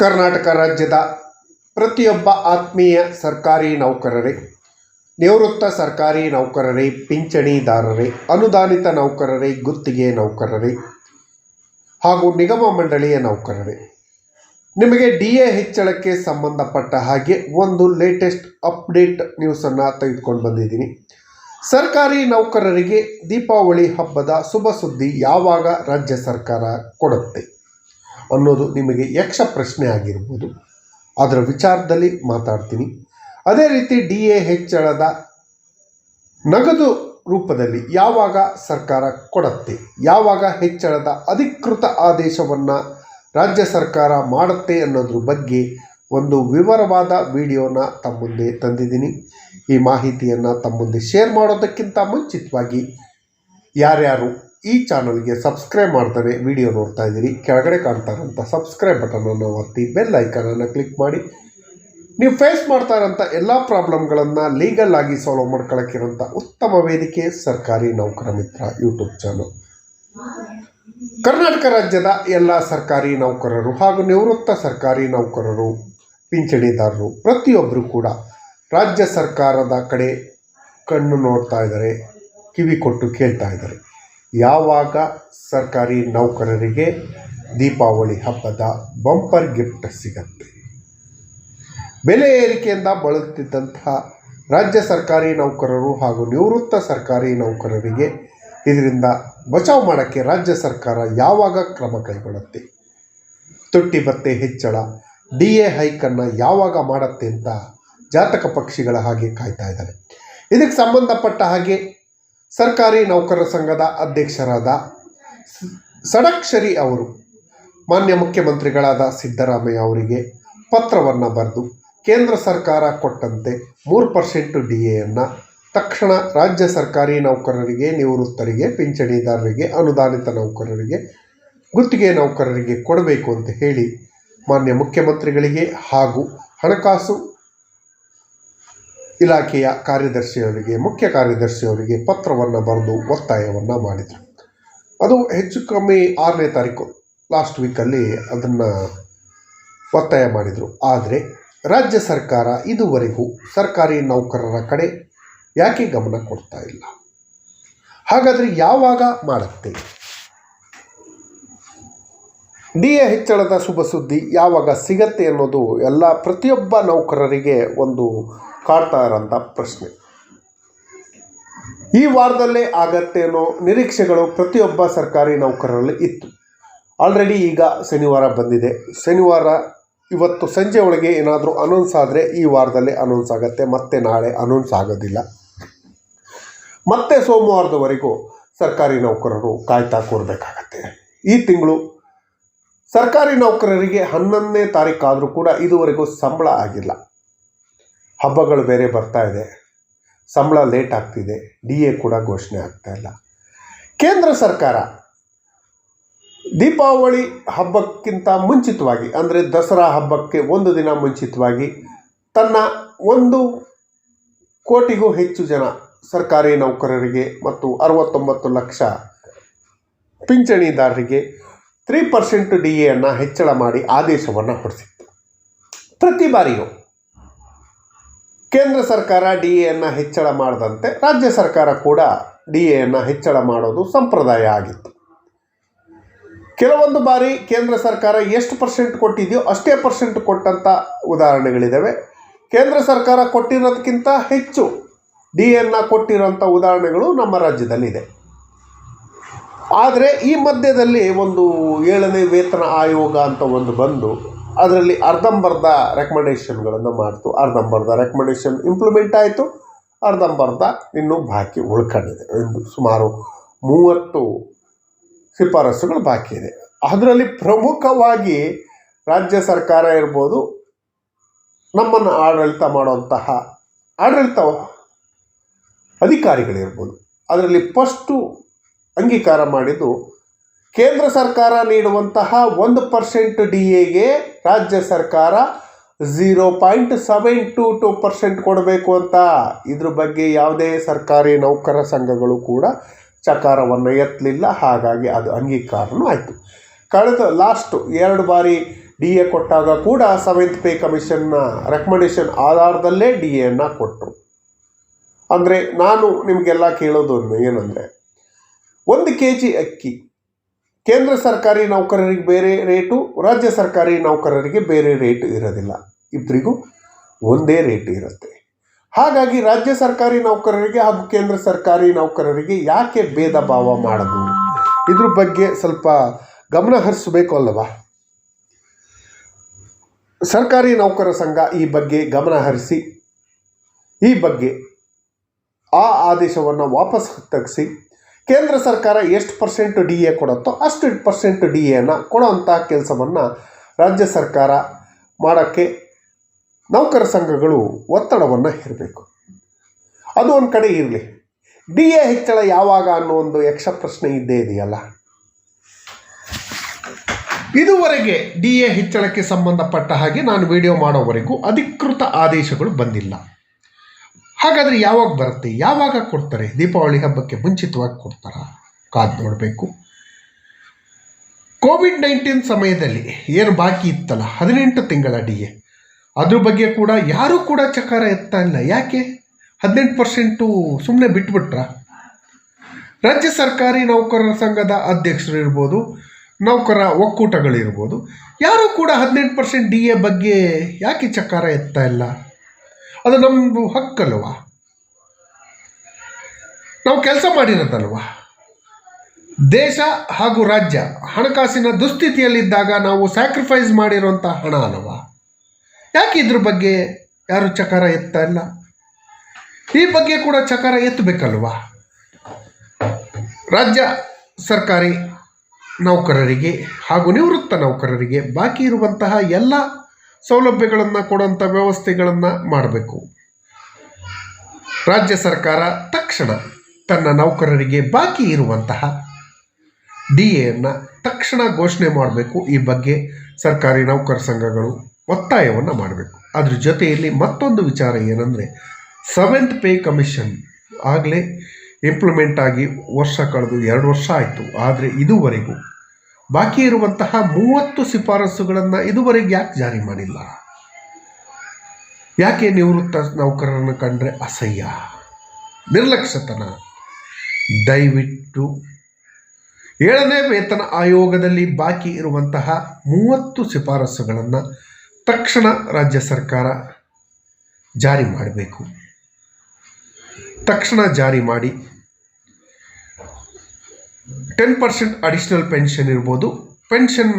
ಕರ್ನಾಟಕ ರಾಜ್ಯದ ಪ್ರತಿಯೊಬ್ಬ ಆತ್ಮೀಯ ಸರ್ಕಾರಿ ನೌಕರರೇ, ನಿವೃತ್ತ ಸರ್ಕಾರಿ ನೌಕರರೇ, ಪಿಂಚಣಿದಾರರೇ, ಅನುದಾನಿತ ನೌಕರರೇ, ಗುತ್ತಿಗೆ ನೌಕರರೇ ಹಾಗೂ ನಿಗಮ ಮಂಡಳಿಯ ನೌಕರರೇ. ನಿಮಗೆ ಡಿ ಎ ಹೆಚ್ಚಳಕ್ಕೆ ಸಂಬಂಧಪಟ್ಟ ಹಾಗೆ ಒಂದು ಲೇಟೆಸ್ಟ್ ಅಪ್ಡೇಟ್ ನ್ಯೂಸನ್ನು ತೆಗೆದುಕೊಂಡು ಬಂದಿದ್ದೀನಿ. ಸರ್ಕಾರಿ ನೌಕರರಿಗೆ ದೀಪಾವಳಿ ಹಬ್ಬದ ಶುಭ ಸುದ್ದಿ ಯಾವಾಗ ರಾಜ್ಯ ಸರ್ಕಾರ ಕೊಡುತ್ತೆ? ಅನ್ನೋದು ನಿಮಗೆ ಯಕ್ಷ ಪ್ರಶ್ನೆ ಆಗಿರ್ಬೋದು. ಅದರ ವಿಚಾರದಲ್ಲಿ ಮಾತಾಡ್ತೀನಿ. ಅದೇ ರೀತಿ ಡಿ ಎ ಹೆಚ್ಚಳದ ನಗದು ರೂಪದಲ್ಲಿ ಯಾವಾಗ ಸರ್ಕಾರ ಕೊಡತ್ತೆ? ಯಾವಾಗ ಹೆಚ್ಚಳದ ಅಧಿಕೃತ ಆದೇಶವನ್ನು ರಾಜ್ಯ ಸರ್ಕಾರ ಮಾಡುತ್ತೆ ಅನ್ನೋದ್ರ ಬಗ್ಗೆ ಒಂದು ವಿವರವಾದ ವಿಡಿಯೋನ ತಮ್ಮ ತಂದಿದ್ದೀನಿ. ಈ ಮಾಹಿತಿಯನ್ನು ತಮ್ಮ ಮುಂದೆ ಶೇರ್ ಮಾಡೋದಕ್ಕಿಂತ ಮುಂಚಿತವಾಗಿ ಯಾರ್ಯಾರು ಈ ಚಾನಲ್ಗೆ ಸಬ್ಸ್ಕ್ರೈಬ್ ಮಾಡ್ತಾರೆ ವಿಡಿಯೋ ನೋಡ್ತಾ ಇದ್ದೀರಿ, ಕೆಳಗಡೆ ಕಾಣ್ತಾ ಇರೋಂಥ ಸಬ್ಸ್ಕ್ರೈಬ್ ಬಟನನ್ನು ಒತ್ತಿ, ಬೆಲ್ ಐಕನನ್ನು ಕ್ಲಿಕ್ ಮಾಡಿ. ನೀವು ಫೇಸ್ ಮಾಡ್ತಾ ಇರೋಂಥ ಎಲ್ಲ ಪ್ರಾಬ್ಲಮ್ಗಳನ್ನು ಲೀಗಲ್ ಆಗಿ ಸಾಲ್ವ್ ಮಾಡ್ಕೊಳ್ಳೋಕ್ಕಿರೋಂಥ ಉತ್ತಮ ವೇದಿಕೆ ಸರ್ಕಾರಿ ನೌಕರ ಮಿತ್ರ ಯೂಟ್ಯೂಬ್ ಚಾನಲ್. ಕರ್ನಾಟಕ ರಾಜ್ಯದ ಎಲ್ಲ ಸರ್ಕಾರಿ ನೌಕರರು ಹಾಗೂ ನಿವೃತ್ತ ಸರ್ಕಾರಿ ನೌಕರರು, ಪಿಂಚಣಿದಾರರು ಪ್ರತಿಯೊಬ್ಬರು ಕೂಡ ರಾಜ್ಯ ಸರ್ಕಾರದ ಕಡೆ ಕಣ್ಣು ನೋಡ್ತಾ ಇದ್ದಾರೆ, ಕಿವಿ ಕೊಟ್ಟು ಕೇಳ್ತಾ ಇದ್ದಾರೆ. ಯಾವಾಗ ಸರ್ಕಾರಿ ನೌಕರರಿಗೆ ದೀಪಾವಳಿ ಹಬ್ಬದ ಬಂಪರ್ ಗಿಫ್ಟ್ ಸಿಗತ್ತೆ? ಬೆಲೆ ಏರಿಕೆಯಿಂದ ಬಳಲುತ್ತಿದ್ದಂತಹ ರಾಜ್ಯ ಸರ್ಕಾರಿ ನೌಕರರು ಹಾಗೂ ನಿವೃತ್ತ ಸರ್ಕಾರಿ ನೌಕರರಿಗೆ ಇದರಿಂದ ಬಚಾವ್ ಮಾಡೋಕ್ಕೆ ರಾಜ್ಯ ಸರ್ಕಾರ ಯಾವಾಗ ಕ್ರಮ ಕೈಗೊಳ್ಳುತ್ತೆ? ತುಟ್ಟಿ ಭತ್ತೆ ಹೆಚ್ಚಳ, ಡಿ ಎ ಹೈಕನ್ನು ಯಾವಾಗ ಮಾಡುತ್ತೆ ಅಂತ ಜಾತಕ ಪಕ್ಷಿಗಳ ಹಾಗೆ ಕಾಯ್ತಾ ಇದ್ದಾರೆ. ಇದಕ್ಕೆ ಸಂಬಂಧಪಟ್ಟ ಹಾಗೆ ಸರ್ಕಾರಿ ನೌಕರರ ಸಂಘದ ಅಧ್ಯಕ್ಷರಾದ ಸಡಕ್ಷರಿ ಅವರು, ಮಾನ್ಯ ಮುಖ್ಯಮಂತ್ರಿಗಳಾದ ಸಿದ್ದರಾಮಯ್ಯ ಅವರಿಗೆ ಪತ್ರವನ್ನು ಬರೆದು ಕೇಂದ್ರ ಸರ್ಕಾರ ಕೊಟ್ಟಂತೆ ಮೂರು ಪರ್ಸೆಂಟು ಡಿ ಎಯನ್ನು ತಕ್ಷಣ ರಾಜ್ಯ ಸರ್ಕಾರಿ ನೌಕರರಿಗೆ, ನಿವೃತ್ತರಿಗೆ, ಪಿಂಚಣಿದಾರರಿಗೆ, ಅನುದಾನಿತ ನೌಕರರಿಗೆ, ಗುತ್ತಿಗೆ ನೌಕರರಿಗೆ ಕೊಡಬೇಕು ಅಂತ ಹೇಳಿ ಮಾನ್ಯ ಮುಖ್ಯಮಂತ್ರಿಗಳಿಗೆ ಹಾಗೂ ಹಣಕಾಸು ಇಲಾಖೆಯ ಕಾರ್ಯದರ್ಶಿಯವರಿಗೆ, ಮುಖ್ಯ ಕಾರ್ಯದರ್ಶಿಯವರಿಗೆ ಪತ್ರವನ್ನು ಬರೆದು ಒತ್ತಾಯವನ್ನು ಮಾಡಿದರು. ಅದು ಹೆಚ್ಚು ಕಮ್ಮಿ ಆರನೇ ತಾರೀಕು ಲಾಸ್ಟ್ ವೀಕಲ್ಲಿ ಅದನ್ನು ಒತ್ತಾಯ ಮಾಡಿದರು. ಆದರೆ ರಾಜ್ಯ ಸರ್ಕಾರ ಇದುವರೆಗೂ ಸರ್ಕಾರಿ ನೌಕರರ ಕಡೆ ಯಾಕೆ ಗಮನ ಕೊಡ್ತಾ ಇಲ್ಲ? ಹಾಗಾದರೆ ಯಾವಾಗ ಮಾಡುತ್ತೆ? ಡಿ ಎ ಹೆಚ್ಚಳದ ಶುಭ ಸುದ್ದಿ. ಯಾವಾಗ ಸಿಗತ್ತೆ ಅನ್ನೋದು ಎಲ್ಲ ಪ್ರತಿಯೊಬ್ಬ ನೌಕರರಿಗೆ ಒಂದು ಕಾಡ್ತಾ ಇರೋಂಥ ಪ್ರಶ್ನೆ. ಈ ವಾರದಲ್ಲೇ ಆಗತ್ತೆ ಅನ್ನೋ ನಿರೀಕ್ಷೆಗಳು ಪ್ರತಿಯೊಬ್ಬ ಸರ್ಕಾರಿ ನೌಕರರಲ್ಲಿ ಇತ್ತು. ಆಲ್ರೆಡಿ ಈಗ ಶನಿವಾರ ಬಂದಿದೆ. ಶನಿವಾರ ಇವತ್ತು ಸಂಜೆ ಒಳಗೆ ಏನಾದರೂ ಅನೌನ್ಸ್ ಆದರೆ ಈ ವಾರದಲ್ಲೇ ಅನೌನ್ಸ್ ಆಗುತ್ತೆ. ಮತ್ತೆ ನಾಳೆ ಅನೌನ್ಸ್ ಆಗೋದಿಲ್ಲ. ಮತ್ತೆ ಸೋಮವಾರದವರೆಗೂ ಸರ್ಕಾರಿ ನೌಕರರು ಕಾಯ್ತಾ ಕೂರಬೇಕಾಗತ್ತೆ. ಈ ತಿಂಗಳು ಸರ್ಕಾರಿ ನೌಕರರಿಗೆ ಹನ್ನೊಂದನೇ ತಾರೀಕಾದರೂ ಕೂಡ ಇದುವರೆಗೂ ಸಂಬಳ ಆಗಿಲ್ಲ. ಹಬ್ಬಗಳು ಬೇರೆ ಬರ್ತಾ ಇದೆ. ಸಂಬಳ ಲೇಟ್ ಆಗ್ತಿದೆ. ಡಿ ಎ ಕೂಡ ಘೋಷಣೆ ಆಗ್ತಾ ಇಲ್ಲ. ಕೇಂದ್ರ ಸರ್ಕಾರ ದೀಪಾವಳಿ ಹಬ್ಬಕ್ಕಿಂತ ಮುಂಚಿತವಾಗಿ, ಅಂದರೆ ದಸರಾ ಹಬ್ಬಕ್ಕೆ ಒಂದು ದಿನ ಮುಂಚಿತವಾಗಿ ತನ್ನ ಒಂದು ಕೋಟಿಗೂ ಹೆಚ್ಚು ಜನ ಸರ್ಕಾರಿ ನೌಕರರಿಗೆ ಮತ್ತು ಅರವತ್ತೊಂಬತ್ತು ಲಕ್ಷ ಪಿಂಚಣಿದಾರರಿಗೆ ತ್ರೀ ಪರ್ಸೆಂಟ್ ಡಿ ಎಯನ್ನು ಹೆಚ್ಚಳ ಮಾಡಿ ಆದೇಶವನ್ನು ಹೊರಡಿಸಿತ್ತು ಪ್ರತಿ ಬಾರಿಯೂ ಕೇಂದ್ರ ಸರ್ಕಾರ ಡಿ ಎಯನ್ನು ಹೆಚ್ಚಳ ಮಾಡದಂತೆ ರಾಜ್ಯ ಸರ್ಕಾರ ಕೂಡ ಡಿ ಎಯನ್ನು ಹೆಚ್ಚಳ ಮಾಡೋದು ಸಂಪ್ರದಾಯ ಆಗಿತ್ತು. ಕೆಲವೊಂದು ಬಾರಿ ಕೇಂದ್ರ ಸರ್ಕಾರ ಎಷ್ಟು ಪರ್ಸೆಂಟ್ ಕೊಟ್ಟಿದೆಯೋ ಅಷ್ಟೇ ಪರ್ಸೆಂಟ್ ಕೊಟ್ಟಂಥ ಉದಾಹರಣೆಗಳಿದ್ದಾವೆ ಕೇಂದ್ರ ಸರ್ಕಾರ ಕೊಟ್ಟಿರೋದಕ್ಕಿಂತ ಹೆಚ್ಚು ಡಿ ಎನ್ನು ಕೊಟ್ಟಿರೋಂಥ ಉದಾಹರಣೆಗಳು ನಮ್ಮ ರಾಜ್ಯದಲ್ಲಿದೆ. ಆದರೆ ಈ ಮಧ್ಯದಲ್ಲಿ ಒಂದು ಏಳನೇ ವೇತನ ಆಯೋಗ ಅಂತ ಒಂದು ಬಂದು ಅದರಲ್ಲಿ ಅರ್ಧಂಬರ್ಧ ರೆಕಮೆಂಡೇಷನ್ಗಳನ್ನು ಮಾಡ್ತು. ಅರ್ಧಂಬರ್ಧ ರೆಕಮೆಂಡೇಷನ್ ಇಂಪ್ಲಿಮೆಂಟ್ ಆಯಿತು. ಅರ್ಧಂಬರ್ಧ ಇನ್ನೂ ಬಾಕಿ ಉಳ್ಕೊಂಡಿದೆ. ಒಂದು ಸುಮಾರು ಮೂವತ್ತು ಶಿಫಾರಸುಗಳು ಬಾಕಿ ಇದೆ. ಅದರಲ್ಲಿ ಪ್ರಮುಖವಾಗಿ ರಾಜ್ಯ ಸರ್ಕಾರ ಇರ್ಬೋದು, ನಮ್ಮನ್ನು ಆಡಳಿತ ಮಾಡುವಂತಹ ಆಡಳಿತ ಅಧಿಕಾರಿಗಳಿರ್ಬೋದು. ಅದರಲ್ಲಿ ಫಸ್ಟು ಅಂಗೀಕಾರ ಮಾಡಿದ್ದು ಕೇಂದ್ರ ಸರ್ಕಾರ ನೀಡುವಂತಹ ಒಂದು ಪರ್ಸೆಂಟ್ ಡಿ ಎಗೆ ರಾಜ್ಯ ಸರ್ಕಾರ zero point seven two two percent ಕೊಡಬೇಕು ಅಂತ. ಇದ್ರ ಬಗ್ಗೆ ಯಾವುದೇ ಸರ್ಕಾರಿ ನೌಕರ ಸಂಘಗಳು ಕೂಡ ಚಕಾರವನ್ನು ಎತ್ತಲಿಲ್ಲ. ಹಾಗಾಗಿ ಅದು ಅಂಗೀಕಾರನೂ ಆಯಿತು. ಕಳೆದ ಲಾಸ್ಟು ಎರಡು ಬಾರಿ ಡಿ ಎ ಕೊಟ್ಟಾಗ ಕೂಡ ಸೆವೆಂತ್ ಪೇ ಕಮಿಷನ್ನ ರೆಕಮೆಂಡೇಶನ್ ಆಧಾರದಲ್ಲೇ ಡಿ ಎನ್ನು ಕೊಟ್ಟರು ಅಂದರೆ ನಾನು ನಿಮಗೆಲ್ಲ ಕೇಳೋದು ಏನಂದರೆ ಒಂದು ಕೆ ಜಿ ಅಕ್ಕಿ. ಕೇಂದ್ರ ಸರ್ಕಾರಿ ನೌಕರರಿಗೆ ಬೇರೆ ರೇಟು, ರಾಜ್ಯ ಸರ್ಕಾರಿ ನೌಕರರಿಗೆ ಬೇರೆ ರೇಟ್ ಇರೋದಿಲ್ಲ. ಇಬ್ಬರಿಗೂ ಒಂದೇ ರೇಟ್ ಇರುತ್ತೆ. ಹಾಗಾಗಿ ರಾಜ್ಯ ಸರ್ಕಾರಿ ನೌಕರರಿಗೆ ಹಾಗೂ ಕೇಂದ್ರ ಸರ್ಕಾರಿ ನೌಕರರಿಗೆ ಯಾಕೆ ಭೇದ ಭಾವ ಮಾಡೋದು? ಇದ್ರ ಬಗ್ಗೆ ಸ್ವಲ್ಪ ಗಮನ ಹರಿಸಬೇಕು ಅಲ್ಲವಾ ಸರ್ಕಾರಿ ನೌಕರ ಸಂಘ ಈ ಬಗ್ಗೆ ಗಮನ ಹರಿಸಿ, ಈ ಬಗ್ಗೆ ಆ ಆದೇಶವನ್ನು ವಾಪಸ್ ತೆಗೆಸಿ ಕೇಂದ್ರ ಸರ್ಕಾರ ಎಷ್ಟು ಪರ್ಸೆಂಟ್ ಡಿ ಎ ಕೊಡುತ್ತೋ ಅಷ್ಟು ಪರ್ಸೆಂಟ್ ಡಿ ಎನ ಕೊಡೋವಂಥ ಕೆಲಸವನ್ನು ರಾಜ್ಯ ಸರ್ಕಾರ ಮಾಡೋಕ್ಕೆ ನೌಕರ ಸಂಘಗಳು ಒತ್ತಡವನ್ನು ಹೇರಬೇಕು. ಅದು ಒಂದು ಕಡೆ ಇರಲಿ. ಡಿ ಎ ಹೆಚ್ಚಳ ಯಾವಾಗ ಅನ್ನೋ ಒಂದು ಯಕ್ಷ ಪ್ರಶ್ನೆ ಇದ್ದೇ ಇದೆಯಲ್ಲ? ಇದುವರೆಗೆ ಡಿ ಎ ಹೆಚ್ಚಳಕ್ಕೆ ಸಂಬಂಧಪಟ್ಟ ಹಾಗೆ ನಾನು ವಿಡಿಯೋ ಮಾಡೋವರೆಗೂ ಅಧಿಕೃತ ಆದೇಶಗಳು ಬಂದಿಲ್ಲ. ಹಾಗಾದರೆ ಯಾವಾಗ ಬರುತ್ತೆ? ಯಾವಾಗ ಕೊಡ್ತಾರೆ? ದೀಪಾವಳಿ ಹಬ್ಬಕ್ಕೆ ಮುಂಚಿತವಾಗಿ ಕೊಡ್ತಾರ? ಕಾದು ನೋಡಬೇಕು. ಕೋವಿಡ್ ನೈನ್ಟೀನ್ ಸಮಯದಲ್ಲಿ ಏನು ಬಾಕಿ ಇತ್ತಲ್ಲ? ಹದಿನೆಂಟು ತಿಂಗಳ ಡಿ ಎ ಅದ್ರ ಬಗ್ಗೆ ಕೂಡ ಯಾರೂ ಕೂಡ ಚಕಾರ ಎತ್ತಾ ಇಲ್ಲ. ಯಾಕೆ? ಹದಿನೆಂಟು ಪರ್ಸೆಂಟು ಸುಮ್ಮನೆ ಬಿಟ್ಬಿಟ್ರ? ರಾಜ್ಯ ಸರ್ಕಾರಿ ನೌಕರರ ಸಂಘದ ಅಧ್ಯಕ್ಷರು ಇರ್ಬೋದು ನೌಕರ ಒಕ್ಕೂಟಗಳಿರ್ಬೋದು, ಯಾರೂ ಕೂಡ ಹದಿನೆಂಟು ಪರ್ಸೆಂಟ್ ಡಿ ಎ ಬಗ್ಗೆ ಯಾಕೆ ಚಕಾರ ಎತ್ತಾ ಇಲ್ಲ? ಅದು ನಮ್ಮದು ಹಕ್ಕಲ್ವ? ನಾವು ಕೆಲಸ ಮಾಡಿರೋದಲ್ವ? ದೇಶ ಹಾಗೂ ರಾಜ್ಯ ಹಣಕಾಸಿನ ದುಸ್ಥಿತಿಯಲ್ಲಿದ್ದಾಗ ನಾವು ಸ್ಯಾಕ್ರಿಫೈಸ್ ಮಾಡಿರುವಂಥ ಹಣ ಅಲ್ವಾ? ಯಾಕೆ ಇದ್ರ ಬಗ್ಗೆ ಯಾರು ಚಕಾರ ಎತ್ತಾ ಇಲ್ಲ? ಈ ಬಗ್ಗೆ ಕೂಡ ಚಕಾರ ಎತ್ತಬೇಕಲ್ವ? ರಾಜ್ಯ ಸರ್ಕಾರಿ ನೌಕರರಿಗೆ ಹಾಗೂ ನಿವೃತ್ತ ನೌಕರರಿಗೆ ಬಾಕಿ ಇರುವಂತಹ ಎಲ್ಲ ಸೌಲಭ್ಯಗಳನ್ನು ಕೊಡುವಂಥ ವ್ಯವಸ್ಥೆಗಳನ್ನು ಮಾಡಬೇಕು. ರಾಜ್ಯ ಸರ್ಕಾರ ತಕ್ಷಣ ತನ್ನ ನೌಕರರಿಗೆ ಬಾಕಿ ಇರುವಂತಹ ಡಿ ಎಯನ್ನು ತಕ್ಷಣ ಘೋಷಣೆ ಮಾಡಬೇಕು. ಈ ಬಗ್ಗೆ ಸರ್ಕಾರಿ ನೌಕರ ಸಂಘಗಳು ಒತ್ತಾಯವನ್ನು ಮಾಡಬೇಕು. ಅದ್ರ ಜೊತೆಯಲ್ಲಿ ಮತ್ತೊಂದು ವಿಚಾರ ಏನಂದರೆ ಸೆವೆಂತ್ ಪೇ ಕಮಿಷನ್ ಆಗಲೇ ಇಂಪ್ಲಿಮೆಂಟ್ ಆಗಿ ವರ್ಷ ಕಳೆದು ಎರಡು ವರ್ಷ ಆಯಿತು. ಆದರೆ ಇದುವರೆಗೂ ಬಾಕಿ ಇರುವಂತಹ ಮೂವತ್ತು ಶಿಫಾರಸುಗಳನ್ನು ಇದುವರೆಗೆ ಯಾಕೆ ಜಾರಿ ಮಾಡಿಲ್ಲ? ಯಾಕೆ ನಿವೃತ್ತ ನೌಕರರನ್ನು ಕಂಡ್ರೆ ಅಸಹ್ಯ? ನಿರ್ಲಕ್ಷ್ಯತನ? ದಯವಿಟ್ಟು ಏಳನೇ ವೇತನ ಆಯೋಗದಲ್ಲಿ ಬಾಕಿ ಇರುವಂತಹ ಮೂವತ್ತು ಶಿಫಾರಸುಗಳನ್ನು ತಕ್ಷಣ ರಾಜ್ಯ ಸರ್ಕಾರ ಜಾರಿ ಮಾಡಬೇಕು. ತಕ್ಷಣ ಜಾರಿ ಮಾಡಿ ಟೆನ್ ಪರ್ಸೆಂಟ್ ಅಡಿಷ್ನಲ್ ಪೆನ್ಷನ್ ಇರ್ಬೋದು. ಪೆನ್ಷನ್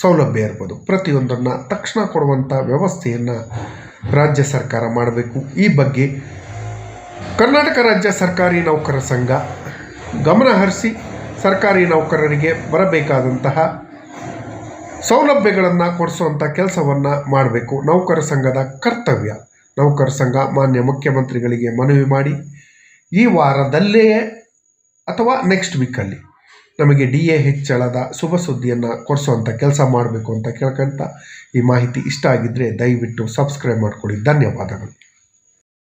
ಸೌಲಭ್ಯ ಇರ್ಬೋದು. ಪ್ರತಿಯೊಂದನ್ನು ತಕ್ಷಣ ಕೊಡುವಂಥ ವ್ಯವಸ್ಥೆಯನ್ನು ರಾಜ್ಯ ಸರ್ಕಾರ ಮಾಡಬೇಕು. ಈ ಬಗ್ಗೆ ಕರ್ನಾಟಕ ರಾಜ್ಯ ಸರ್ಕಾರಿ ನೌಕರ ಸಂಘ ಗಮನ ಹರಿಸಿ ಸರ್ಕಾರಿ ನೌಕರರಿಗೆ ಬರಬೇಕಾದಂತಹ ಸೌಲಭ್ಯಗಳನ್ನು ಕೊಡಿಸುವಂಥ ಕೆಲಸವನ್ನು ಮಾಡಬೇಕು. ನೌಕರ ಸಂಘದ ಕರ್ತವ್ಯ. ನೌಕರ ಸಂಘ ಮಾನ್ಯ ಮುಖ್ಯಮಂತ್ರಿಗಳಿಗೆ ಮನವಿ ಮಾಡಿ ಈ ವಾರದಲ್ಲೇ ಅಥವಾ ನೆಕ್ಸ್ಟ್ ವೀಕಲ್ಲಿ ನಮಗೆ ಡಿ ಎ ಹೆಚ್ಚಳದ ಶುಭ ಸುದ್ದಿಯನ್ನು ಕೊಡಿಸುವಂಥ ಕೆಲಸ ಮಾಡಬೇಕು ಅಂತ ಕೇಳ್ಕೊಂತ ಈ ಮಾಹಿತಿ ಇಷ್ಟ ಆಗಿದ್ದರೆ ದಯವಿಟ್ಟು ಸಬ್ಸ್ಕ್ರೈಬ್ ಮಾಡಿಕೊಡಿ ಧನ್ಯವಾದಗಳು.